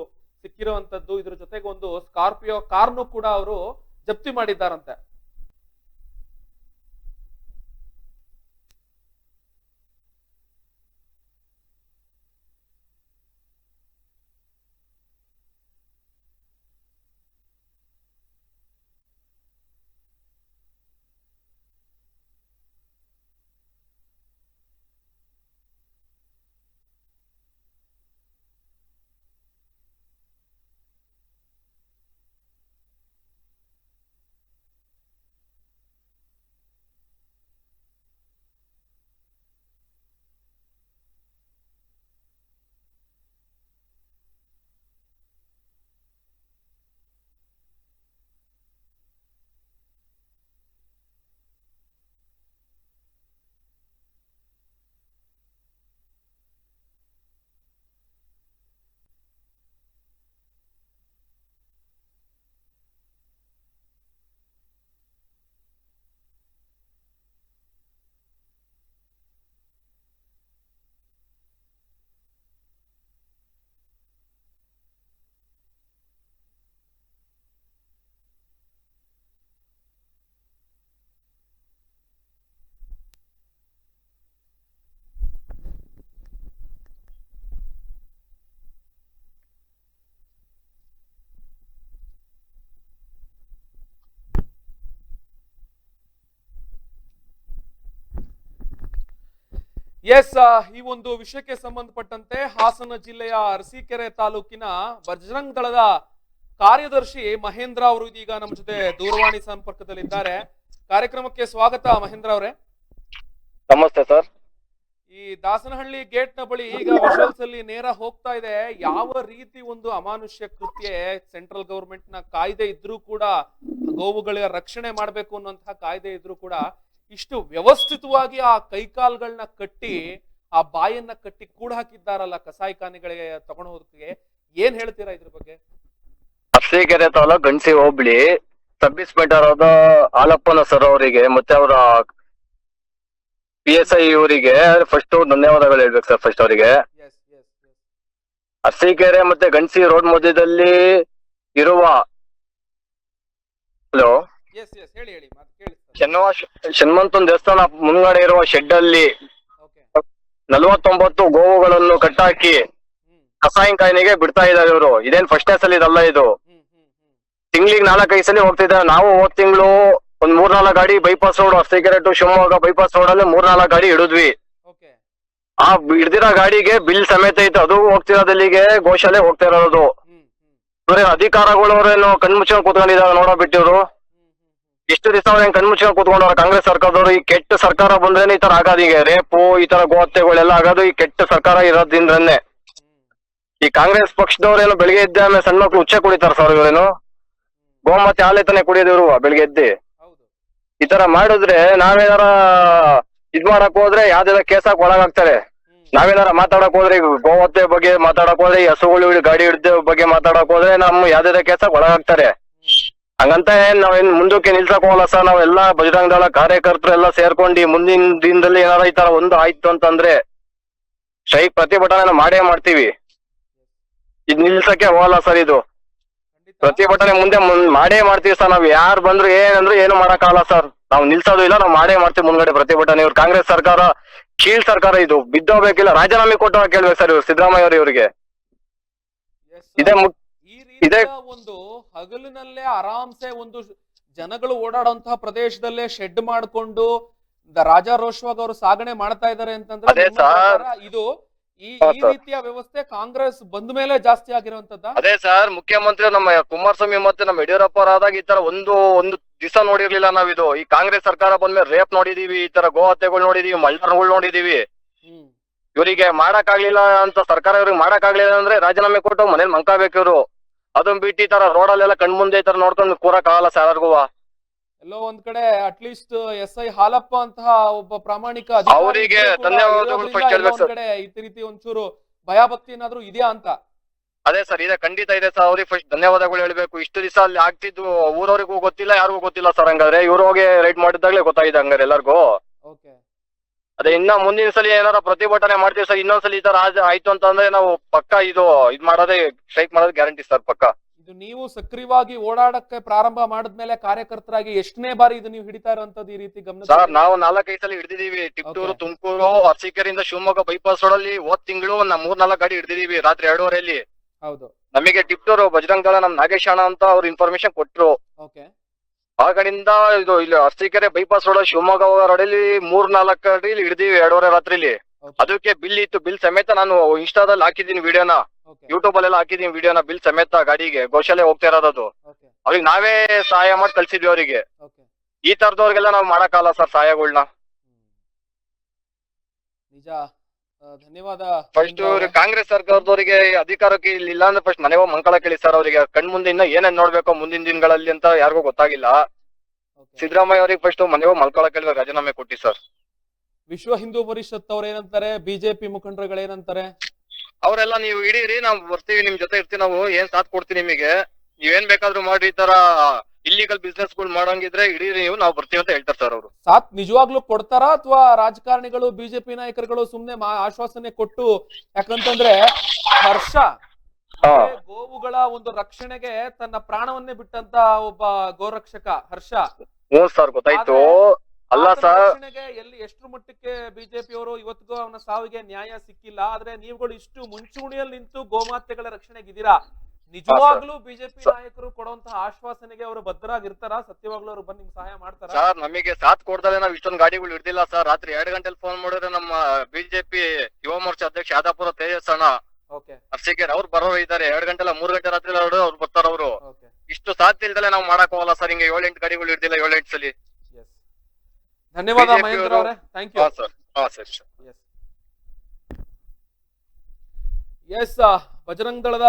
ಸಿಕ್ಕಿರುವಂತದ್ದು. ಇದ್ರ ಜೊತೆಗೆ ಒಂದು ಸ್ಕಾರ್ಪಿಯೋ ಕಾರ್ನು ಕೂಡ ಅವರು ಜಪ್ತಿ ಮಾಡಿದ್ದಾರಂತೆ. ಎಸ್ ಈ ಒಂದು ವಿಷಯಕ್ಕೆ ಸಂಬಂಧಪಟ್ಟಂತೆ ಹಾಸನ ಜಿಲ್ಲೆಯ ಅರಸೀಕೆರೆ ತಾಲೂಕಿನ ಬಜರಂಗ್ ದಳದ ಕಾರ್ಯದರ್ಶಿ ಮಹೇಂದ್ರ ಅವರು ಇದೀಗ ನಮ್ಮ ಜೊತೆ ದೂರವಾಣಿ ಸಂಪರ್ಕದಲ್ಲಿದ್ದಾರೆ. ಕಾರ್ಯಕ್ರಮಕ್ಕೆ ಸ್ವಾಗತ ಮಹೇಂದ್ರ ಅವರೇ. ನಮಸ್ತೆ ಸರ್ ಈ ದಾಸನಹಳ್ಳಿ ಗೇಟ್ನ ಬಳಿ ಈಗ ವಿಶಲ್ಸ್ ಅಲ್ಲಿ ನೇರ ಹೋಗ್ತಾ ಇದೆ. ಯಾವ ರೀತಿ ಒಂದು ಅಮಾನುಷ್ಯ ಕೃತ್ಯ ಸೆಂಟ್ರಲ್ ಗವರ್ಮೆಂಟ್ನ ಕಾಯ್ದೆ ಇದ್ರೂ ಕೂಡ ಗೋವುಗಳ ರಕ್ಷಣೆ ಮಾಡಬೇಕು ಅನ್ನುವಂತಹ ಕಾಯ್ದೆ ಇದ್ರೂ ಕೂಡ ಇಷ್ಟು ವ್ಯವಸ್ಥಿತವಾಗಿ ಆ ಕೈಕಾಲ್ಗಳನ್ನ ಕಟ್ಟಿ ಆ ಬಾಯನ್ನ ಕಟ್ಟಿ ಕೂಡ ಹಾಕಿದ್ದಾರಲ್ಲ ಕಸಾಯಿಖಾನೆಗಳಿಗೆ ತಗೊಂಡು ಹೋದಕ್ಕೆ ಏನ್ ಹೇಳ್ತೀರಾ ಇದ್ರ ಬಗ್ಗೆ? ಅರಸೀಕೆರೆ ತಾಲೂಕ್ ಗಣಸಿ ಹೋಬಳಿ ಸಬ್ ಇನ್ಸ್ಪೆಕ್ಟರ್ ಆದ ಹಾಲಪ್ಪನ ಸರ್ ಅವರಿಗೆ ಮತ್ತೆ ಅವರ ಪಿ ಎಸ್ ಐ ಇವರಿಗೆ ಫಸ್ಟ್ ಧನ್ಯವಾದಗಳು ಹೇಳ್ಬೇಕು ಸರ್ ಫಸ್ಟ್ ಅವರಿಗೆ. ಎಸ್ ಎಸ್ ಎಸ್ ಅರಸೀಕೆರೆ ಮತ್ತೆ ಗಣಸಿ ರೋಡ್ ಮಧ್ಯದಲ್ಲಿ ಇರುವ ಹಲೋ? ಎಸ್ ಎಸ್ ಹೇಳಿ ಹೇಳಿ ಶನಿವಾ ಶನ್ಮಂತನ್ ದೇವಸ್ಥಾನ ಮುಂಗಡೆ ಇರುವ ಶೆಡ್ ಅಲ್ಲಿ ನಲವತ್ತೊಂಬತ್ತು ಗೋವುಗಳನ್ನು ಕಟ್ಟಾಕಿ ಹ್ಮ್. ಕಸಾಯಿಖಾನೆಗೆ ಬಿಡ್ತಾ ಇದಾರೆ ಇವರು. ಇದೇನ್ ಫಸ್ಟ್ನೇ ಸಲ ಇದಲ್ಲ ಇದು. ತಿಂಗ್ಳಿಗೆ ನಾಲ್ಕೈದು ಸಲ ಹೋಗ್ತಿದ್ದಾರೆ. ನಾವು ಹೋದ್ ತಿಂಗಳು ಒಂದ್ ಮೂರ್ನಾಲ್ಕು ಗಾಡಿ bypass road Arsikere to Shivamogga bypass road ಅಲ್ಲಿ ಮೂರ್ನಾಲ್ಕು ಗಾಡಿ ಹಿಡಿದ್ವಿ. ಆ ಹಿಡ್ದಿರೋ ಗಾಡಿಗೆ ಬಿಲ್ ಸಮೇತ ಐತೆ ಅದು ಹೋಗ್ತಿರೋದಲ್ಲಿಗೆ ಗೋಶಾಲೆ ಹೋಗ್ತಾ ಇರೋದು. ಹ್ಮ್ ಕಣ್ಮುಚ್ಚ ಕೂತ್ಕೊಂಡಿದ್ದಾರೆ ನೋಡೋ ಬಿಟ್ಟಿವ್ರು. ಇಷ್ಟು ದಿವಸ ಅವ್ರ ಹೆಂಗ್ ಕಣ್ಮುಚ್ಕೊಂಡ್ ಕೂತ್ಕೊಂಡವ್ರ ಕಾಂಗ್ರೆಸ್ ಸರ್ಕಾರದವರು, ಈ ಕೆಟ್ಟ ಸರ್ಕಾರ ಬಂದ್ರೇನೆ ಈ ತರ ಆಗೋದು ಈಗ ರೇಪು ಈ ತರ ಗೋಹತ್ಯೆಗಳೆಲ್ಲ ಆಗೋದು ಈ ಕೆಟ್ಟ ಸರ್ಕಾರ ಇರೋದ್ರಿಂದನೇ ಈ ಕಾಂಗ್ರೆಸ್ ಪಕ್ಷದವ್ರೇನು ಬೆಳಿಗ್ಗೆ ಎದ್ದ ಆಮೇಲೆ ಸಣ್ಣ ಮಕ್ಳು ಉಚ್ಚೆ ಕುಡಿತಾರ ಸರ್ ಇವರೇನು ಗೋಮಾತೆ ಆಲೆ ತಾನೇ ಕುಡಿಯೋದು ಇವರು ಬೆಳಿಗ್ಗೆ ಎದ್ದಿ. ಈ ತರ ಮಾಡಿದ್ರೆ ನಾವೇನಾರ ಇದ್ ಮಾಡಕ್ ಹೋದ್ರೆ ಯಾವ್ದಾರ ಕೇಸಾಕ್ ಒಳಗಾಗ್ತಾರೆ ನಾವೇನಾರ ಮಾತಾಡಕ್ ಹೋದ್ರೆ ಈಗ ಗೋವತ್ತೆ ಬಗ್ಗೆ ಮಾತಾಡಕ್ ಹೋದ್ರೆ ಹಸುಗಳು, ಗಾಡಿ ಹಿಡ್ದ ಬಗ್ಗೆ ಮಾತಾಡಕ್ ಹೋದ್ರೆ ನಮ್ ಯಾವ್ದಾರ ಕೇಸಾಕ್ ಒಳಗಾಗ್ತಾರೆ. ಹಂಗಂತ ಏನ್ ನಾವೇನ್ ಮುಂದಕ್ಕೆ ನಿಲ್ಸಕ್ ಹೋಗಲ್ಲ ಸರ್. ನಾವೆಲ್ಲ ಬಜರಂಗ ದಳ ಕಾರ್ಯಕರ್ತರು ಎಲ್ಲ ಸೇರ್ಕೊಂಡು ಮುಂದಿನ ದಿನದಲ್ಲಿ ಏನಾರ ಈ ತರ ಒಂದು ಆಯ್ತು ಅಂತಂದ್ರೆ ಸ್ಟ್ರೈಕ್ ಪ್ರತಿಭಟನೆ ಮಾಡೇ ಮಾಡ್ತೀವಿ. ಇದ್ ನಿಲ್ಸಕ್ಕೆ ಹೋಗಲ್ಲ ಸರ್ ಇದು. ಪ್ರತಿಭಟನೆ ಮುಂದೆ ಮಾಡೇ ಮಾಡ್ತೀವಿ ಸರ್. ನಾವ್ ಯಾರು ಬಂದ್ರು ಏನಂದ್ರು ಏನು ಮಾಡಕ್ಕಾಗಲ್ಲ ಸರ್. ನಾವು ನಿಲ್ಸೋದು ಇಲ್ಲ ನಾವು ಮಾಡೇ ಮಾಡ್ತೀವಿ ಮುಂದ್ಗಡೆ ಪ್ರತಿಭಟನೆ. ಇವ್ರು ಕಾಂಗ್ರೆಸ್ ಸರ್ಕಾರ ಕೀಳ್ ಸರ್ಕಾರ ಇದು. ಬಿದ್ದೋಗ್ಬೇಕಿಲ್ಲ ರಾಜೀನಾಮೆ ಕೊಟ್ಟು ಕೇಳ್ಬೇಕು ಸರ್ ಇವ್ರು ಸಿದ್ದರಾಮಯ್ಯ ಅವ್ರು ಇವ್ರಿಗೆ. ಇದೇ ಮುಖ್ಯ ಇದೇ- ಒಂದು ಹಗಲಿನಲ್ಲೇ ಆರಾಮ್ಸೆ ಒಂದು ಜನಗಳು ಓಡಾಡುವಂತಹ ಪ್ರದೇಶದಲ್ಲೇ ಶೆಡ್ ಮಾಡಿಕೊಂಡು ರಾಜಾರೋಷವಾಗಿ ಅವರು ಸಾಗಣೆ ಮಾಡ್ತಾ ಇದ್ದಾರೆ ಅಂತಂದ್ರೆ. ಇದು ಈ. ರೀತಿಯ ವ್ಯವಸ್ಥೆ ಕಾಂಗ್ರೆಸ್ ಬಂದ ಮೇಲೆ ಜಾಸ್ತಿ ಆಗಿರುವಂತದ್ದ ಅದೇ ಸರ್ ಮುಖ್ಯಮಂತ್ರಿ ನಮ್ಮ ಕುಮಾರಸ್ವಾಮಿ ಮತ್ತೆ ನಮ್ಮ ಯಡಿಯೂರಪ್ಪ ಆದಾಗ ಈ ತರ ಒಂದು ಒಂದು ದಿವಸ ನೋಡಿರ್ಲಿಲ್ಲ ನಾವಿದು. ಈ ಕಾಂಗ್ರೆಸ್ ಸರ್ಕಾರ ಬಂದ್ಮೇಲೆ ರೇಪ್ ನೋಡಿದೀವಿ ಈ ತರ ಗೋ ಹತ್ಯೆಗಳು ನೋಡಿದೀವಿ ಮಳ್ಳರ್ಗಳು ನೋಡಿದೀವಿ. ಇವರಿಗೆ ಮಾಡಕ್ ಆಗ್ಲಿಲ್ಲ ಅಂತ ಸರ್ಕಾರ ಇವ್ರಿಗೆ ಮಾಡಕ್ ಆಗ್ಲಿಲ್ಲ ಅಂದ್ರೆ ರಾಜೀನಾಮೆ ಕೊಟ್ಟು ಮನೇಲಿ ಮಂಕಾಬೇಕು ಇವ್ರು ಅದನ್ನ ಬಿಟ್ಟು ಈ ತರ ರೋಡಲ್ಲೆಲ್ಲ ಕಣ್ ಮುಂದೆ ಈ ತರ ನೋಡ್ಕೊಂಡು ಕೂರಕ್ ಆಗಲ್ಲ ಸರ್ ಯಾರಿಗೂ ಎಲ್ಲೋ ಒಂದ್ ಕಡೆ ಅಟ್ಲೀಸ್ಟ್ ಎಸ್ ಐ ಹಾಲಪ್ಪ ಅಂತಹ ಒಬ್ಬ ಪ್ರಾಮಾಣಿಕ ಅವರಿಗೆ. ಕಡೆ ಈ ರೀತಿ ಒಂಚೂರು ಭಯ ಭಕ್ತಿ ಏನಾದ್ರು ಇದೆಯಾ ಅಂತ? ಅದೇ ಸರ್ ಇದೆ ಖಂಡಿತ ಇದೆ ಸರ್ ಅವ್ರಿಗೆ ಫಸ್ಟ್ ಧನ್ಯವಾದಗಳು ಹೇಳ್ಬೇಕು. ಇಷ್ಟು ದಿವಸ ಅಲ್ಲಿ ಆಗ್ತಿದ್ದು ಊರವರಿಗೂ ಗೊತ್ತಿಲ್ಲ ಯಾರಿಗೂ ಗೊತ್ತಿಲ್ಲ ಸರ್ ಹಂಗಾದ್ರೆ ಇವ್ರು ಹೋಗಿ ರೈಡ್ ಮಾಡಿದಾಗ್ಲೇ ಗೊತ್ತಾಗಿದೆ ಹಂಗಾರೆ ಎಲ್ಲರಿಗೂ. ಓಕೆ ಅದೇ ಇನ್ನ ಮುಂದಿನ ಸಲ ಏನಾರ ಪ್ರತಿಭಟನೆ ಮಾಡ್ತೀವಿ ಸರ್ ಇನ್ನೊಂದ್ಸಲ ಈ ತರ ಆಯ್ತು ಆಯ್ತು ಅಂತಂದ್ರೆ ನಾವು ಪಕ್ಕ ಇದು ಇದ್ ಮಾಡೋದೇ ಸ್ಟ್ರೈಕ್ ಮಾಡೋದು ಗ್ಯಾರಂಟಿ ಸರ್ ಪಕ್ಕ. ಇದು ನೀವು ಸಕ್ರಿಯವಾಗಿ ಓಡಾಡಕ್ಕೆ ಪ್ರಾರಂಭ ಮಾಡಿದ್ಮೇಲೆ ಕಾರ್ಯಕರ್ತರಾಗಿ ಎಷ್ಟನೇ ಬಾರಿ ಇದು ನೀವು ಹಿಡಿತಾ ಇರುವಂತದ್ದು ಈ ರೀತಿ ಗಮನ ಸರ್ ನಾವು ನಾಲ್ಕೈದು ಸಲ ಹಿಡಿದಿದೀವಿ ಟಿಪ್ಟೂರು. ತುಮಕೂರು ಅರಸೀಕೆರೆಯಿಂದ ಶಿವಮೊಗ್ಗ ಬೈಪಾಸ್ ರೋಡ್ ಅಲ್ಲಿ ಹೋದ್ ತಿಂಗಳು ನಾ ಮೂರ್ ನಾಲ್ಕು ಗಾಡಿ ಹಿಡಿದಿದೀವಿ ರಾತ್ರಿ ಎರಡೂವರೆಯಲ್ಲಿ. ಹೌದು. ನಮಗೆ ಟಿಪ್ಟೂರು ಬಜರಂಗ ದಳ ನಮ್ ನಾಗೇಶ್ ಅಣ್ಣ ಅಂತ ಅವ್ರು ಇನ್ಫಾರ್ಮೇಶನ್ ಕೊಟ್ರು. ಓಕೆ ಆ ಕಡೆಯಿಂದ ಇದು ಇಲ್ಲಿ ಅರಸೀಕೆರೆ ಬೈಪಾಸ್ ರೋಡ್ ಶಿವಮೊಗ್ಗ ರೋಡಲ್ಲಿ ಮೂರ್ ನಾಲ್ಕು ಅಡಿ ಹಿಡಿದಿವಿ ಎರಡೂವರೆ ರಾತ್ರಿಲಿ. ಇಲ್ಲಿ ಅದಕ್ಕೆ ಬಿಲ್ ಇತ್ತು. ಬಿಲ್ ಸಮೇತ ನಾನು ಇನ್ಸ್ಟಾದಲ್ಲಿ ಹಾಕಿದ್ದೀನಿ ವಿಡಿಯೋನ ಯೂಟ್ಯೂಬ್ ಅಲ್ಲೆಲ್ಲ ಹಾಕಿದೀನಿ ವಿಡಿಯೋನ ಬಿಲ್ ಸಮೇತ ಗಾಡಿಗೆ. ಗೋಶಾಲೆ ಹೋಗ್ತಾ ಇರೋದು ಅವ್ರಿಗೆ ನಾವೇ ಸಹಾಯ ಮಾಡಿ ಕಳ್ಸಿದ್ವಿ ಅವರಿಗೆ. ಈ ತರದವ್ರಿಗೆಲ್ಲ ನಾವು ಮಾಡಕ್ಕಾಗಲ್ಲ ಸರ್ ಸಹಾಯಗಳನ್ನ ನಿಜ. ಧನ್ಯವಾದ. ಫಸ್ಟ್. ಕಾಂಗ್ರೆಸ್ ಸರ್ಕಾರದವರಿಗೆ ಅಧಿಕಾರಕ್ಕೆ ಇಲ್ಲಿ ಇಲ್ಲ ಅಂದ್ರೆ ಫಸ್ಟ್ ಮನೆ ಹೋಗಿ ಮಂಕಳ ಕೇಳಿ ಸರ್ ಅವರಿಗೆ ಕಣ್ ಮುಂದೆ ಇನ್ನ ಏನೇನ್ ನೋಡ್ಬೇಕು ಮುಂದಿನ ದಿನಗಳಲ್ಲಿ ಅಂತ ಯಾರಿಗೂ ಗೊತ್ತಾಗಿಲ್ಲ. ಸಿದ್ದರಾಮಯ್ಯ ಅವರಿಗೆ ಫಸ್ಟ್ ಮನೆ ಹೋಗಿ ಮಲ್ಕೊಳ ಕೇಳಿ ರಾಜೀನಾಮೆ ಕೊಟ್ಟಿ ಸರ್ ವಿಶ್ವ ಹಿಂದೂ ಪರಿಷತ್ ಅವ್ರ ಏನಂತಾರೆ? ಬಿಜೆಪಿ ಮುಖಂಡರುಗಳು ಏನಂತಾರೆ? ಅವರೆಲ್ಲ ನೀವು ಇಡೀರಿ ನಾವು ಬರ್ತೀವಿ ನಿಮ್ ಜೊತೆ ಇರ್ತೀವಿ ನಾವು ಏನ್ ಸಾಥ್ ಕೊಡ್ತೀವಿ ನಿಮಗೆ. ನೀವೇನ್ ಬೇಕಾದ್ರೂ ಮಾಡಿ ಈ ತರ ಇಲ್ಲಿಗಲ್ ಬಿಸ್ನೆಸ್ಗಳು ಮಾಡಂಗಿದ್ರೆ ಇಡೀ ನೀವು ನಾವು ಬರ್ತೀವಿ ಅಂತ ಹೇಳ್ತಾರೆ ಸರ್ ಅವರು. ಸಾತ್ ನಿಜವಾಗ್ಲೂ ಕೊಡ್ತಾರಾ ಅಥವಾ ರಾಜಕಾರಣಿಗಳು ಬಿಜೆಪಿ ನಾಯಕರುಗಳು ಸುಮ್ನೆ ಮಾ- ಆಶ್ವಾಸನೆ ಕೊಟ್ಟು ಯಾಕಂತಂದ್ರೆ ಹರ್ಷ ಹಾ. ಗೋವುಗಳ ಒಂದು ರಕ್ಷಣೆಗೆ ತನ್ನ ಪ್ರಾಣವನ್ನೇ ಬಿಟ್ಟಂತ ಒಬ್ಬ ಗೋರಕ್ಷಕ ಹರ್ಷ. ಹ್ಞೂ ಸರ್ ಗೊತ್ತಾಯ್ತು. ಅಲ್ಲ ಆತನ ಸರ್. ರಕ್ಷಣೆಗೆ ಎಲ್ಲಿ ಎಷ್ಟು ಮಟ್ಟಕ್ಕೆ ಬಿಜೆಪಿ ಅವರು ಇವತ್ತಿಗೂ ಅವನ ಸಾವಿಗೆ ನ್ಯಾಯ ಸಿಕ್ಕಿಲ್ಲ ಆದ್ರೆ ನೀವುಗಳು ಇಷ್ಟು ಮುಂಚೂಣಿಯಲ್ಲಿ ನಿಂತು ಗೋಮಾತೆಗಳ ರಕ್ಷಣೆಗಿದ್ದೀರಾ? ನಿಜವಾಗ್ಲೂ ಬಿಜೆಪಿ ನಾಯಕರು ಕೊಡುವಂತಹ ಆಶ್ವಾಸನೆಗೆ ಅವರು ಬದ್ಧರಾಗಿರ್ತಾರಾ? ಸತ್ಯವಾಗ್ಲೂ ಅವರು ಬಂದು ನಿಮ್ಗೆ ಸಹಾಯ ಮಾಡ್ತಾರ? ಸರ್ ನಮಗೆ ಸಾಥ್ ಕೊಡ್ದಲೆ ನಾವು ಇಷ್ಟೊಂದು ಗಾಡಿಗಳು ಹಿಡ್ದಿಲ್ಲ ಸರ್. ರಾತ್ರಿ ಎರಡು ಗಂಟೆಲಿ ಫೋನ್ ಮಾಡಿದ್ರೆ ನಮ್ಮ ಬಿಜೆಪಿ ಯುವ ಮೋರ್ಚಾ ಅಧ್ಯಕ್ಷ ಯಾದಾಪುರ ತೇಜಸ್ ಅಣ್ಣ ಓಕೆ. ಅರ್ಸಿಕೆರೆ ಅವ್ರು ಬರೋರು ಇದ್ದಾರೆ. ಎರಡು ಗಂಟೆಲ್ಲ ಮೂರು ಗಂಟೆ ರಾತ್ರಿ ಅವ್ರು ಬರ್ತಾರ ಅವರು. ಇಷ್ಟು ಸಾಧ್ಯ ಇಲ್ದಲೆ ನಾವು ಮಾಡಕ್ ಹೋಗಲ್ಲ ಸರ್. ಹಿಂಗೆ ಏಳೆಂಟು ಗಾಡಿಗಳು ಹಿಡ್ದಿಲ್ಲ ಏಳೆಂಟು ಸಲ. ಧನ್ಯವಾದ ಮಹೇಂದ್ರ ಅವರೇ ಥ್ಯಾಂಕ್ ಯು ಹಾ ಸರ್. ಹಾ ಸರಿ ಎಸ್ ಬಜರಂಗ್ ದಳದ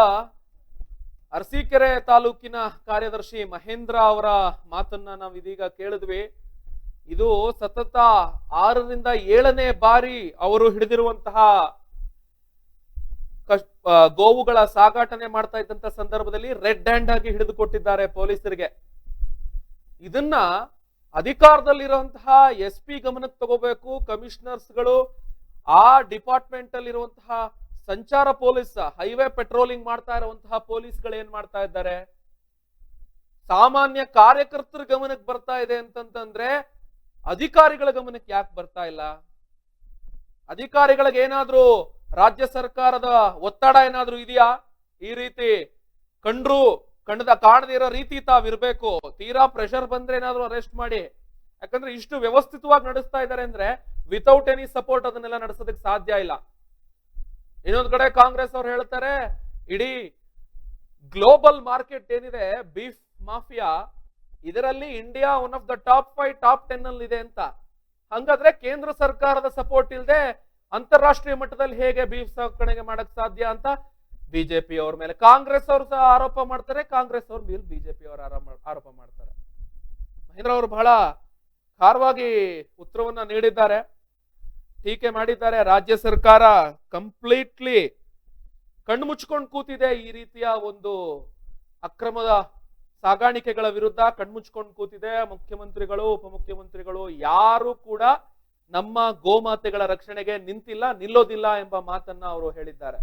ಅರಸೀಕೆರೆ ತಾಲೂಕಿನ ಕಾರ್ಯದರ್ಶಿ ಮಹೇಂದ್ರ ಅವರ ಮಾತನ್ನ ನಾವು ಇದೀಗ ಕೇಳಿದ್ವಿ. ಇದು ಸತತ ಆರರಿಂದ ಏಳನೇ ಬಾರಿ ಅವರು ಹಿಡಿದಿರುವಂತಹ ಗೋವುಗಳ ಸಾಗಾಟನೆ ಮಾಡ್ತಾ ಇದ್ದಂತ ಸಂದರ್ಭದಲ್ಲಿ ರೆಡ್ ಹ್ಯಾಂಡ್ ಆಗಿ ಹಿಡಿದುಕೊಟ್ಟಿದ್ದಾರೆ ಪೊಲೀಸರಿಗೆ. ಇದನ್ನ ಅಧಿಕಾರದಲ್ಲಿರುವಂತಹ ಎಸ್ ಪಿ ಗಮನಕ್ಕೆ ತಗೋಬೇಕು, ಕಮಿಷನರ್ಸ್ಗಳು ಆ ಡಿಪಾರ್ಟ್ಮೆಂಟ್ ಅಲ್ಲಿ ಇರುವಂತಹ ಸಂಚಾರ ಪೊಲೀಸ್, ಹೈವೇ ಪೆಟ್ರೋಲಿಂಗ್ ಮಾಡ್ತಾ ಇರುವಂತಹ ಪೊಲೀಸ್ಗಳು ಏನ್ ಮಾಡ್ತಾ ಇದ್ದಾರೆ? ಸಾಮಾನ್ಯ ಕಾರ್ಯಕರ್ತರ ಗಮನಕ್ಕೆ ಬರ್ತಾ ಇದೆ ಅಂತಂತಂದ್ರೆ ಅಧಿಕಾರಿಗಳ ಗಮನಕ್ಕೆ ಯಾಕೆ ಬರ್ತಾ ಇಲ್ಲ? ಅಧಿಕಾರಿಗಳಿಗೆ ಏನಾದ್ರೂ ರಾಜ್ಯ ಸರ್ಕಾರದ ಒತ್ತಡ ಏನಾದ್ರೂ ಇದೆಯಾ? ಈ ರೀತಿ ಕಂಡ್ರು, ಕಂಡದ ಕಾಣದಿರೋ ರೀತಿ ತಾವಿರ್ಬೇಕು ತೀರಾ ಪ್ರೆಷರ್ ಬಂದ್ರೆ ಏನಾದ್ರೂ ಅರೆಸ್ಟ್ ಮಾಡಿ. ಯಾಕಂದ್ರೆ ಇಷ್ಟು ವ್ಯವಸ್ಥಿತವಾಗಿ ನಡೆಸ್ತಾ ಇದ್ದಾರೆ ಅಂದ್ರೆ ವಿತೌಟ್ ಎನಿ ಸಪೋರ್ಟ್ ಅದನ್ನೆಲ್ಲ ನಡೆಸೋದಕ್ಕೆ ಸಾಧ್ಯ ಇಲ್ಲ. ಇನ್ನೊಂದ್ ಕಡೆ ಕಾಂಗ್ರೆಸ್ ಅವ್ರು ಹೇಳ್ತಾರೆ, ಇಡೀ ಗ್ಲೋಬಲ್ ಮಾರ್ಕೆಟ್ ಏನಿದೆ, ಬೀಫ್ ಮಾಫಿಯಾ, ಇದರಲ್ಲಿ India one of the top five, top ten ಅಲ್ಲಿ ಇದೆ ಅಂತ. ಹಂಗಾದ್ರೆ ಕೇಂದ್ರ ಸರ್ಕಾರದ ಸಪೋರ್ಟ್ ಇಲ್ಲದೆ ಅಂತಾರಾಷ್ಟ್ರೀಯ ಮಟ್ಟದಲ್ಲಿ ಹೇಗೆ ಬೀಫ್ ಸಾಕಣೆಗೆ ಮಾಡಕ್ ಸಾಧ್ಯ ಅಂತ ಬಿಜೆಪಿ ಅವ್ರ ಮೇಲೆ. ಕಾಂಗ್ರೆಸ್ ಅವರು ಸಹ ಆರೋಪ ಮಾಡ್ತಾರೆ, ಕಾಂಗ್ರೆಸ್ ಅವ್ರ ಮೇಲೆ ಬಿಜೆಪಿ ಅವರು ಆರೋಪ ಮಾಡ್ತಾರೆ. ಮಹೇಂದ್ರ ಅವರು ಬಹಳ ಖಾರವಾಗಿ ಉತ್ತರವನ್ನ ನೀಡಿದ್ದಾರೆ. ಟೀಕೆ ಮಾಡಿದ್ದಾರೆ. ರಾಜ್ಯ ಸರ್ಕಾರ ಕಂಪ್ಲೀಟ್ಲಿ ಕಣ್ಣು ಮುಚ್ಕೊಂಡು ಕೂತಿದೆ ಈ ರೀತಿಯ ಒಂದು ಅಕ್ರಮದ ಸಾಗಾಣಿಕೆಗಳ ವಿರುದ್ಧ ಕಣ್ಮುಚ್ಕೊಂಡು ಕೂತಿದೆ. ಮುಖ್ಯಮಂತ್ರಿಗಳು, ಉಪಮುಖ್ಯಮಂತ್ರಿಗಳು ಯಾರು ಕೂಡ ನಮ್ಮ ಗೋಮಾತೆಗಳ ರಕ್ಷಣೆಗೆ ನಿಂತಿಲ್ಲ, ನಿಲ್ಲೋದಿಲ್ಲ ಎಂಬ ಮಾತನ್ನ ಅವರು ಹೇಳಿದ್ದಾರೆ.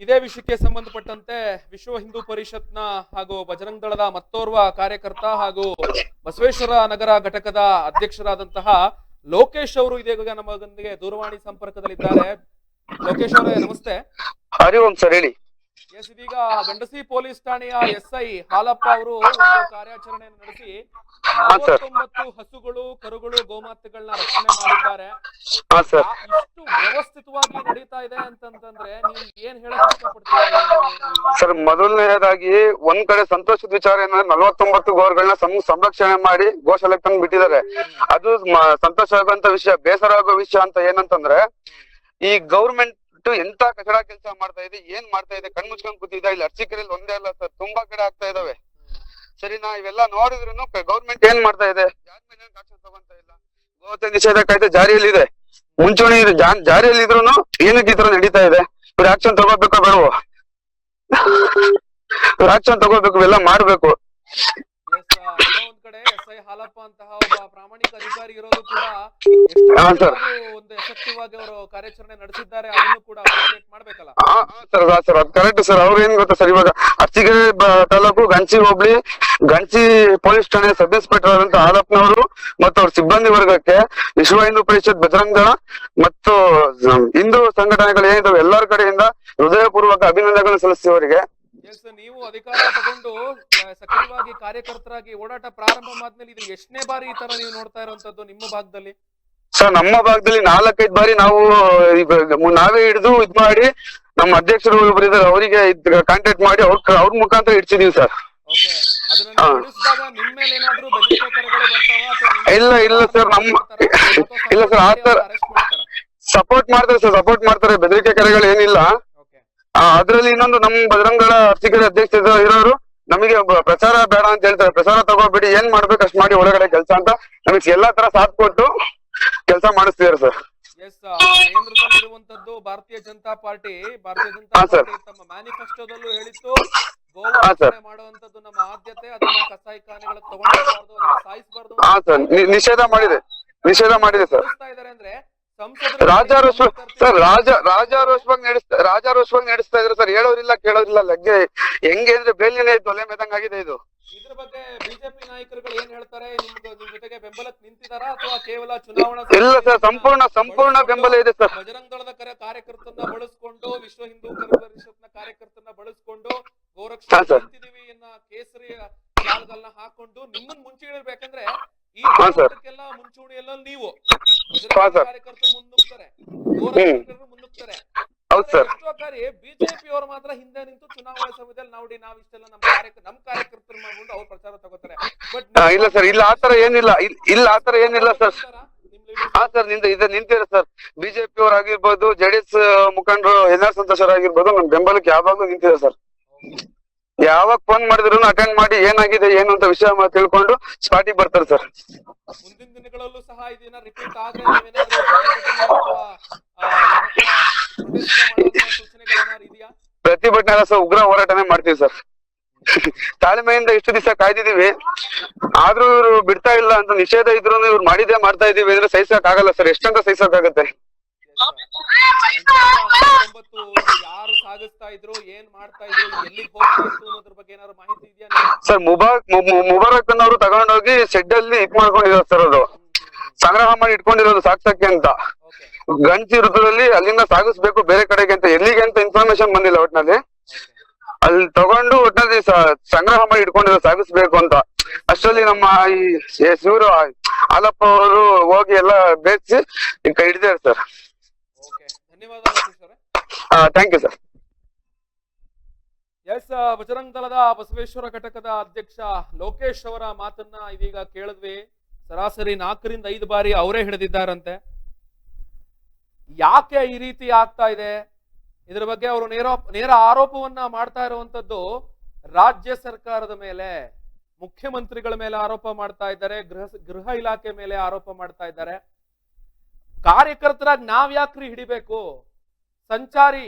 ಇದೇ ವಿಷಯಕ್ಕೆ ಸಂಬಂಧಪಟ್ಟಂತೆ ವಿಶ್ವ ಹಿಂದೂ ಪರಿಷತ್ನ ಹಾಗೂ ಬಜರಂಗ್ ದಳದ ಮತ್ತೋರ್ವ ಕಾರ್ಯಕರ್ತ ಹಾಗೂ ಬಸವೇಶ್ವರ ನಗರ ಘಟಕದ ಅಧ್ಯಕ್ಷರಾದಂತಹ ಲೋಕೇಶ್ ಅವರು ಇದೀಗ ನಮ್ಮೊಂದಿಗೆ ದೂರವಾಣಿ ಸಂಪರ್ಕದಲ್ಲಿದ್ದಾರೆ. ಲೋಕೇಶ್ ಅವರೇ, ನಮಸ್ತೆ. ಹರಿ ಓಂ ಸರ್ ಹೇಳಿ. ಎಸ್ ಇದೀಗ ಗಂಡಸಿ ಪೊಲೀಸ್ ಠಾಣೆಯ ಎಸ್ ಐ ಹಾಲಪ್ಪ ಅವರು ಒಂದು ಕಾರ್ಯಾಚರಣೆಯನ್ನು ನಡೆಸಿ. ನಲವತ್ತೊಂಬತ್ತು ಹಸುಗಳು ಕರುಗಳು ಗೋಮಾತೆಗಳನ್ನ ರಕ್ಷಣೆ ಮಾಡಿದ್ದಾರೆ. ಹಾ ಸರ್. ಆ- ಇಷ್ಟು ವ್ಯವಸ್ಥಿತವಾಗಿ ನಡೀತಾ ಇದೆ ಅಂತಂದ್ರೆ ನೀವು ಏನ್ ಹೇಳಕ್ ಇಷ್ಟಪಡ್ತೀರಾ? ಸರ್ ಮೊದಲನೇದಾಗಿ ಒಂದ್ ಕಡೆ ಸಂತೋಷದ ವಿಚಾರ ಏನಂದ್ರೆ ನಲವತ್ತೊಂಬತ್ತು ಗೋರ್ಗಳನ್ನ ಸಂರಕ್ಷಣೆ ಮಾಡಿ ಗೋಶಾಲೆ ತಂದು ಬಿಟ್ಟಿದ್ದಾರೆ. ಅದು ಸಂತೋಷ ಆಗುವಂತ ವಿಷಯ ಬೇಸರ ಆಗೋ ವಿಷಯ ಅಂತ ಏನಂತಂದ್ರೆ ಈ ಗೌರ್ಮೆಂಟ್ ಎಂತ ಕಚಡ ಕೆಲಸ ಮಾಡ್ತಾ ಇದೆ ಏನ್ ಮಾಡ್ತಾ ಇದೆ ಕಣ್ ಮುಚ್ಕೊಂಡ್ ಕೂತಿದ್ದ ಇಲ್ಲಿ ಅರ್ಚಿಕೆರೆಯಲ್ಲಿ ಒಂದೇ ಅಲ್ಲ ಸರ್ ತುಂಬಾ ಕಡೆ ಆಗ್ತಾ ಇದಾವೆ. ಸರಿನಾ ಇವೆಲ್ಲ ನೋಡಿದ್ರು ಗೌರ್ಮೆಂಟ್ ಏನ್ ಮಾಡ್ತಾ ಇದೆ? ಗೋಹತ್ಯೆ ನಿಷೇಧ ಕಾಯ್ದೆ ಜಾರಿಯಲ್ಲಿದೆ. ಮುಂಚೂಣಿ ಇದೆ, ಮುಂಚೂಣಿ ಜಾರಿಯಲ್ಲಿ ಇದ್ರು ಏನಕ್ಕೆ ಈ ತರ ನಡೀತಾ ಇದೆ? ಇವ್ರು ಆಕ್ಷನ್ ತಗೋಬೇಕೋ ಬೇಡವೋ? ಆಕ್ಷನ್ ತಗೋಬೇಕು ಇವೆಲ್ಲ ಮಾಡ್ಬೇಕು. ಹಾಲಪ್ಪ ಅಂತಹ ಒಬ್ಬ ಪ್ರಾಮಾಣಿಕ ಅಧಿಕಾರಿ ಇರೋದು ಕೂಡ ಒಂದು ಎಫೆಕ್ಟಿವ್ ಆಗಿ ಅವರು ಕಾರ್ಯಾಚರಣೆ ನಡೆಸಿದ್ದಾರೆ ಅದನ್ನು ಕೂಡ ಅಪ್ರಿಶಿಯೇಟ್ ಮಾಡ್ಬೇಕಲ್ಲ? ಸರ್ ಸರ್ ಅದ್ ಕರೆಕ್ಟ್ ಸರ್. ಅವ್ರು ಏನ್ ಗೊತ್ತಾ ಸರ್ ಇವಾಗ? ಅರ್ಚಿಗೆ ತಾಲೂಕು ಗಂಚಿ ಹೋಬ್ಳಿ ಗಂಚಿ ಪೊಲೀಸ್ ಠಾಣೆ ಸಬ್ ಇನ್ಸ್ಪೆಕ್ಟರ್ ಆದಂತ ಹಾಲಪ್ಪನವರು ಮತ್ತು ಅವ್ರ ಸಿಬ್ಬಂದಿ ವರ್ಗಕ್ಕೆ ವಿಶ್ವ ಹಿಂದೂ ಪರಿಷತ್ ಬಜರಂಗ ದಳ ಮತ್ತು ಹಿಂದೂ ಸಂಘಟನೆಗಳು ಏನಿದಾವೆ ಎಲ್ಲರ ಕಡೆಯಿಂದ ಹೃದಯಪೂರ್ವಕ ಅಭಿನಂದನೆಗಳನ್ನು ಸಲ್ಲಿಸಿದವರಿಗೆ ಅವರಿಗೆ. ಎಸ್ ನೀವು ಅಧಿಕಾರ ತಗೊಂಡು ಸಕ್ರಿಯವಾಗಿ ಕಾರ್ಯಕರ್ತರಾಗಿ ಓಡಾಟ ಪ್ರಾರಂಭ ಆದ್ಮೇಲೆ ಇದು ಎಷ್ಟನೇ ಬಾರಿ ಈ ತರ ನೀವು ನೋಡ್ತಾ ಇರುವಂತದ್ದು ನಿಮ್ಮ ಭಾಗದಲ್ಲಿ? ಸರ್ ನಮ್ಮ ಭಾಗದಲ್ಲಿ ನಾಲ್ಕೈದು ಬಾರಿ ನಾವು ನಾವೇ ಹಿಡಿದು ಇದ್ ಮಾಡಿ ನಮ್ಮ ಅಧ್ಯಕ್ಷರು ಒಬ್ರು ಇದಾರೆ ಅವರಿಗೆ ಕಾಂಟ್ಯಾಕ್ಟ್ ಮಾಡಿ ಅವ್ರ ಅವ್ರ ಮುಖಾಂತರ ಇಡ್ಸಿದೀವಿ ಸರ್ ಇಲ್ಲ, ಇಲ್ಲ ಸರ್ ನಮ್ಮ- ಇಲ್ಲ ಸರ್ ಆ ಸರ್ ಸಪೋರ್ಟ್ ಮಾಡ್ತಾರೆ? ಸರ್ ಸಪೋರ್ಟ್ ಮಾಡ್ತಾರೆ. ಬೆದರಿಕೆ ಕರೆಗಳು ಏನಿಲ್ಲ. ಅದ್ರಲ್ಲಿ ಇನ್ನೊಂದು ನಮ್ ಬಜರಂಗಳ ಅರ್ಚಕರ ಅಧ್ಯಕ್ಷ ಇರೋ- ಇರೋರು ನಮಗೆ ಪ್ರಚಾರ ಬೇಡ ಅಂತ ಹೇಳ್ತಾರೆ. ಪ್ರಚಾರ ತಗೋಬೇಡಿ ಏನ್ ಮಾಡ್ಬೇಕು ಅಷ್ಟ್ ಮಾಡಿ ಒಳಗಡೆ ಕೆಲಸ ಅಂತ ನಮಗೆ ಎಲ್ಲಾ ತರ ಸಾಥ್ ಕೊಟ್ಟು ಕೆಲಸ ಮಾಡಿಸ್ತಿದಾರೆ ಸರ್. ಎಸ್ ಇರುವಂತದ್ದು ಭಾರತೀಯ ಜನತಾ ಪಾರ್ಟಿ ಭಾರತೀಯ ಜನತಾ ಪಾರ್ಟಿ ತಮ್ಮ ಮ್ಯಾನಿಫೆಸ್ಟೋದಲ್ಲೂ ಹೇಳಿತ್ತು. ಗೋವಾ ಮಾಡುವಂತದ್ದು ನಮ್ಮ ಆದ್ಯತೆ ಅದನ್ನ ಕಸಾಯಿಖಾನೆಗಳ ತಗೊಂಡಿರಬಾರ್ದು ಅದನ್ನ ಸಾಯಿಸಬಾರ್ದು ನಿಷೇಧ ಮಾಡಿದೆ. ನಿಷೇಧ ಮಾಡಿದೆ ಸರ್. ಇದಾರೆ ಅಂದ್ರೆ ರಾಜಾರೋಷ ಸರ್ ರಾಜ ರಾಜಾರೋಷವಾಗಿ ನಡೆಸ್ತಾ ರಾಜಾರೋಷವಾಗಿ ನಡೆಸ್ತಾ ಇದ್ರೆ ಸರ್. ಹೇಳೋರಿಲ್ಲ ಕೇಳೋರಿಲ್ಲ ಲಗ್ಗೆ ಹೆಂಗೆ ಅಂದ್ರೆ ಬೇಲಿನೇ ಒಲೆ ಮೇದಂಗ್ ಆಗಿದೆ ಇದು. ಇದ್ರ ಬಗ್ಗೆ ಬಿಜೆಪಿ ನಾಯಕರುಗಳು ಏನ್ ಹೇಳ್ತಾರೆ? ನಿಮ್ಗೆ ನಿಮ್ ಜೊತೆಗೆ ಬೆಂಬಲಕ್ಕೆ ನಿಂತಿದಾರಾ ಅಥವಾ ಕೇವಲ ಚುನಾವಣಾ ಇಲ್ಲ ಸರ್ ಸಂಪೂರ್ಣ ಸಂಪೂರ್ಣ ಬೆಂಬಲ ಇದೆ ಸರ್. ಬಜರಂಗ ದಳದ ಕರೆ ಕಾರ್ಯಕರ್ತರನ್ನ ಬಳಸ್ಕೊಂಡು ವಿಶ್ವ ಹಿಂದೂ ಪರಿಷತ್ನ ಕಾರ್ಯಕರ್ತರನ್ನ ಬಳಸ್ಕೊಂಡು ಗೋರಕ್ಷ. ನಿಂತಿದೀವಿ ಎನ್ನ ಕೇಸರಿ ಹಾಕೊಂಡು ನಿಮ್ಮನ್ ಮುಂಚೆ ಇಡಬೇಕಂದ್ರೆ ಈ ಹೋರಾಟಕ್ಕೆಲ್ಲ ಮುಂಚೂಣಿಯಲ್ಲ ನೀವು. ಕಾರ್ಯಕರ್ತರು ಮುನ್ನುಗ್ತಾರೆ. ಮುನ್ನುಗ್ತಾರೆ. ಹೌದ್ ಸರ್. ಎಷ್ಟೋ ಬಾರಿ ಬಿಜೆಪಿ ಅವರು ಮಾತ್ರ ಹಿಂದೆ ನಿಂತು ಚುನಾವಣಾ ಸಮಯದಲ್ಲಿ ನೋಡಿ ನಾವ್ ಇಷ್ಟೆಲ್ಲ ನಮ್ಮ ಕಾರ್ಯಕ ನಮ್ ಕಾರ್ಯಕರ್ತರು ಮಾಡ್ಕೊಂಡು ಅವ್ರು ಪ್ರಚಾರ ತಗೋತಾರೆ. ಬಟ್ ಇಲ್ಲ ಸರ್. ಇಲ್ಲ ಆತರ ಏನಿಲ್ಲ. ಇಲ್- ಇಲ್ಲ ಆತರ ಏನಿಲ್ಲ ಸರ್. ಹಾ ಸರ್ನಿಂದ ಇದೆ ನಿಂತಿದೆ ಸರ್. ಬಿಜೆಪಿ ಅವರಾಗಿರ್ಬೋದು ಜೆಡಿಎಸ್ ಮುಖಂಡರು ಎನ್ ಆರ್ ಸಂತೋಷ್ ಅವರಾಗಿರ್ಬೋದು ನಮ್ ಬೆಂಬಲಕ್ಕೆ ಯಾವಾಗ್ಲೂ ನಿಂತಿದೆ ಸರ್. ಯಾವಾಗ ಫೋನ್ ಮಾಡಿದ್ರು ಅಟೆಂಡ್ ಮಾಡಿ ಏನಾಗಿದೆ ಏನು ಅಂತ ವಿಷಯ ತಿಳ್ಕೊಂಡು ಸ್ಪಾಟಿಗೆ ಬರ್ತಾರೆ ಸರ್ ಮುಂದಿನ ದಿನಗಳಲ್ಲೂ ಸಹ ಇದನ್ನ ರಿಪೀಟ್ ಆದ್ರೆ ಪ್ರತಿಭಟನೆ ಸರ್ ಉಗ್ರ ಹೋರಾಟನೇ ಮಾಡ್ತೀವಿ ಸರ್ ತಾಳ್ಮೆಯಿಂದ ಇಷ್ಟು ದಿವಸ ಕಾಯ್ದಿದೀವಿ ಆದ್ರೂ ಇವ್ರು ಬಿಡ್ತಾ ಇಲ್ಲ ಅಂತ ನಿಷೇಧ ಇದ್ರು ಇವ್ರು ಮಾಡಿದ್ದೇ ಮಾಡ್ತಾ ಇದೀವಿ ಅಂದ್ರೆ ಸಹಿಸಕ್ ಆಗಲ್ಲ ಸರ್ ಎಷ್ಟಂತ ಸಹಿಸಕ್ಕಾಗತ್ತೆ ಯಾರು ಸಾಗಿಸ್ತಾ ಇದ್ರು ಏನ್ ಮಾಡ್ತಾ ಇದ್ರು ಎಲ್ಲಿಗೆ ಹೋಗ್ತಾ ಇತ್ತು ಅನ್ನೋದ್ರ ಬಗ್ಗೆ ಏನಾದ್ರು ಮಾಹಿತಿ ಇದೆಯಾ ಸರ್ ಮುಬಾರಕ್ ಮುಬಾರಕ್ ಅನ್ನೋರು ತಗೊಂಡೋಗಿ ಶೆಡ್ ಅಲ್ಲಿ ಇಟ್ ಮಾಡ್ಕೊಂಡಿರೋದು ಸರ್ ಅದು. ಸಂಗ್ರಹ ಮಾಡಿ ಇಟ್ಕೊಂಡಿರೋದು ಸಾಕ್ಸಕ್ಕೆ ಅಂತ. ಗಂಟಿ ಗಂಜಿ ಋತುದಲ್ಲಿ ಅಲ್ಲಿಂದ ಸಾಗಿಸ್ಬೇಕು ಬೇರೆ ಕಡೆಗೆ ಅಂತ ಎಲ್ಲಿಗೆ ಅಂತ ಇನ್ಫಾರ್ಮೇಶನ್ ಬಂದಿಲ್ಲ ಒಟ್ನಲ್ಲಿ. ಅಲ್ಲಿ ತಗೊಂಡು ಒಟ್ನಲ್ಲಿ ಸ- ಸಂಗ್ರಹ ಮಾಡಿ ಇಟ್ಕೊಂಡಿರೋ ಸಾಗಿಸ್ಬೇಕು ಅಂತ. ಅಷ್ಟರಲ್ಲಿ ನಮ್ಮ ಈ ಶಿವರು ಹಾಲಪ್ಪ ಅವರು ಹೋಗಿ ಎಲ್ಲ ಬೇಯಿಸಿ ಕೈ ಹಿಡಿದಾರೆ ಸರ್ ಓಕೆ ಧನ್ಯವಾದ ಲತೀಶ್ ಅವರೇ thank you sir yes Bajrang ದಳದ ಬಸವೇಶ್ವರ ಘಟಕದ ಅಧ್ಯಕ್ಷ ಲೋಕೇಶ್ ಅವರ ಮಾತನ್ನ ಇದೀಗ ಕೇಳಿದ್ವಿ. ಸರಾಸರಿ ನಾಲ್ಕರಿಂದ ಐದು ಬಾರಿ ಅವರೇ ಹಿಡಿದಿದ್ದಾರಂತೆ. ಯಾಕೆ ಈ ರೀತಿ ಆಗ್ತಾ ಇದೆ? ಇದರ ಬಗ್ಗೆ ಅವರು ನೇರ ನೇರ ಆರೋಪವನ್ನ ಮಾಡ್ತಾ ಇರುವಂತದ್ದು ರಾಜ್ಯ ಸರ್ಕಾರದ ಮೇಲೆ ಮುಖ್ಯಮಂತ್ರಿಗಳ ಮೇಲೆ ಆರೋಪ ಮಾಡ್ತಾ ಇದ್ದಾರೆ ಗೃಹ ಗೃಹ ಇಲಾಖೆ ಮೇಲೆ ಆರೋಪ ಮಾಡ್ತಾ ಇದ್ದಾರೆ. ಕಾರ್ಯಕರ್ತರಾಗಿ ನಾವ್ ಯಾಕ್ರಿ ಹಿಡಿಬೇಕು? ಸಂಚಾರಿ,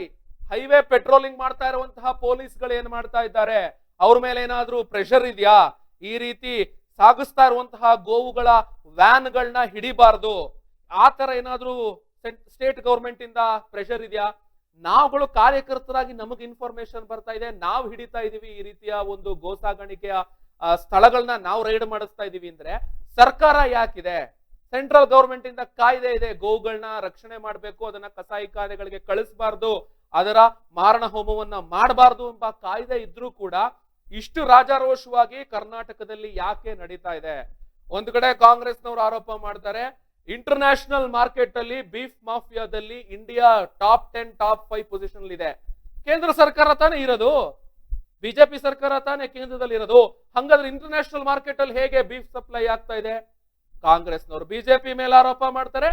ಹೈವೇ ಪೆಟ್ರೋಲಿಂಗ್ ಮಾಡ್ತಾ ಇರುವಂತಹ ಪೊಲೀಸ್ಗಳು ಏನ್ ಮಾಡ್ತಾ ಇದ್ದಾರೆ? ಅವ್ರ ಮೇಲೆ ಏನಾದ್ರೂ ಪ್ರೆಷರ್ ಇದೆಯಾ? ಈ ರೀತಿ ಸಾಗಿಸ್ತಾ ಇರುವಂತಹ ಗೋವುಗಳ ವ್ಯಾನ್ಗಳನ್ನ ಹಿಡಿಬಾರ್ದು. ಆ ತರ ಏನಾದ್ರೂ ಸ್ಟೇಟ್ ಗೌರ್ಮೆಂಟ್ ಇಂದ ಪ್ರೆಷರ್ ಇದೆಯಾ? ನಾವುಗಳು ಕಾರ್ಯಕರ್ತರಾಗಿ ನಮಗೆ ಇನ್ಫಾರ್ಮೇಶನ್ ಬರ್ತಾ ಇದೆ. ನಾವು ಹಿಡಿತಾ ಇದೀವಿ ಈ ರೀತಿಯ ಒಂದು ಗೋ ಸಾಗಾಣಿಕೆಯ ಸ್ಥಳಗಳನ್ನ ನಾವು ರೈಡ್ ಮಾಡಿಸ್ತಾ ಇದೀವಿ ಅಂದ್ರೆ ಸರ್ಕಾರ ಯಾಕಿದೆ? ಸೆಂಟ್ರಲ್ ಗೌರ್ಮೆಂಟ್ ಇಂದ ಕಾಯ್ದೆ ಇದೆ. ಗೋವುಗಳನ್ನ ರಕ್ಷಣೆ ಮಾಡಬೇಕು, ಅದನ್ನ ಕಸಾಯಿಖಾನೆಗಳಿಗೆ ಕಳಿಸಬಾರ್ದು, ಅದರ ಮಾರಣ ಹೋಮವನ್ನ ಮಾಡಬಾರ್ದು ಎಂಬ ಕಾಯ್ದೆ ಇದ್ರೂ ಕೂಡ ಇಷ್ಟು ರಾಜಾರೋಷವಾಗಿ ಕರ್ನಾಟಕದಲ್ಲಿ ಯಾಕೆ ನಡೀತಾ ಇದೆ? ಒಂದು ಕಡೆ ಕಾಂಗ್ರೆಸ್ನವರು ಆರೋಪ ಮಾಡ್ತಾರೆ ಇಂಟರ್ನ್ಯಾಷನಲ್ ಮಾರ್ಕೆಟ್ ಅಲ್ಲಿ beef ಮಾಫಿಯಾದಲ್ಲಿ India top ten top five position ಇದೆ. ಕೇಂದ್ರ ಸರ್ಕಾರ ತಾನೇ ಇರೋದು? ಬಿಜೆಪಿ ಸರ್ಕಾರ ತಾನೇ ಕೇಂದ್ರದಲ್ಲಿ ಇರೋದು ಹಂಗಾದ್ರೆ ಇಂಟರ್ನ್ಯಾಷನಲ್ ಮಾರ್ಕೆಟ್ ಅಲ್ಲಿ ಹೇಗೆ ಬೀಫ್ ಸಪ್ಲೈ ಆಗ್ತಾ ಇದೆ? ಕಾಂಗ್ರೆಸ್ನವರು. ಬಿಜೆಪಿ ಮೇಲೆ ಆರೋಪ ಮಾಡ್ತಾರೆ.